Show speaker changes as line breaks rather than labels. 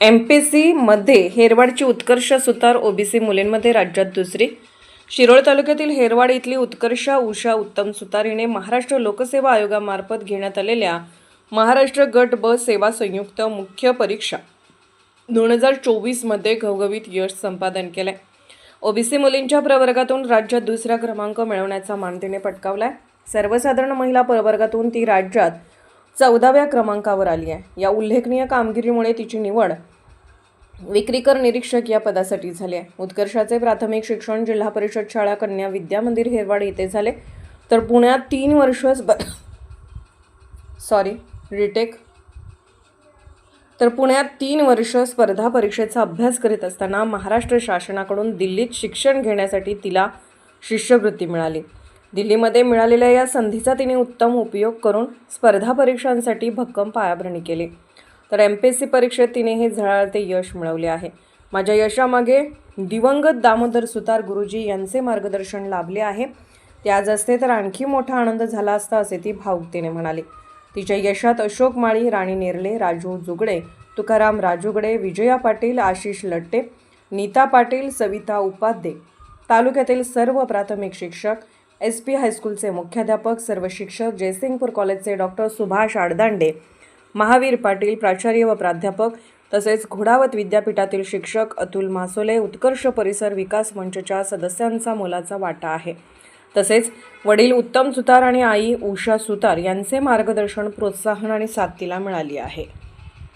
M P सीमध्ये हेरवाडची उत्कर्ष सुतार OBC मुलींमध्ये राज्यात दुसरी. शिरोळ तालुक्यातील हेरवाड इथली उत्कर्ष उषा उत्तम सुतार हिने महाराष्ट्र लोकसेवा आयोगामार्फत घेण्यात आलेल्या महाराष्ट्र गट ब सेवा संयुक्त मुख्य परीक्षा दोन हजार चोवीसमध्ये घवघवीत यश संपादन केलं आहे ओबीसी मुलींच्या प्रवर्गातून राज्यात दुसरा क्रमांक मिळवण्याचा मान तिने पटकावलाय. सर्वसाधारण महिला प्रवर्गातून ती राज्यात चौदाव्या क्रमांकावर आली आहे. या उल्लेखनीय कामगिरीमुळे तिची निवड विक्रीकर निरीक्षक या पदासाठी झाले आहे. उत्कर्षाचे प्राथमिक शिक्षण जिल्हा परिषद शाळा कन्या विद्या मंदिर हेरवाड येथे झाले. तर पुण्यात तीन वर्ष सॉरी रिटेक तर पुण्यात तीन वर्ष स्पर्धा परीक्षेचा अभ्यास करीत असताना महाराष्ट्र शासनाकडून दिल्लीत शिक्षण घेण्यासाठी तिला शिष्यवृत्ती मिळाली. दिल्लीमध्ये मिळालेल्या या संधीचा तिने उत्तम उपयोग करून स्पर्धा परीक्षांसाठी भक्कम पायाभरणी केली. तर एम पी एस सी परीक्षेत तिने हे झळाळते यश मिळवले आहे. माझ्या यशामागे दिवंगत दामोदर सुतार गुरुजी यांचे मार्गदर्शन लाभले आहे. ते आज असते तर आणखी मोठा आनंद झाला असता असे ती भावुकतेने म्हणाली. तिच्या यशात अशोक माळी राणी नेरले राजू जुगडे तुकाराम राजुगडे विजया पाटील आशिष लट्टे नीता पाटील सविता उपाध्ये तालुक्यातील सर्व प्राथमिक शिक्षक एस पी हायस्कूलचे मुख्याध्यापक सर्व शिक्षक जयसिंगपूर कॉलेजचे डॉक्टर सुभाष आडदांडे महावीर पाटील प्राचार्य व प्राध्यापक तसेच घोडावत विद्यापीठातील शिक्षक अतुल मासोले उत्कर्ष परिसर विकास मंचच्या सदस्यांचा मोलाचा वाटा आहे. तसेच वडील उत्तम सुतार आणि आई उषा सुतार यांचे मार्गदर्शन प्रोत्साहन आणि साथीला मिळाली आहे.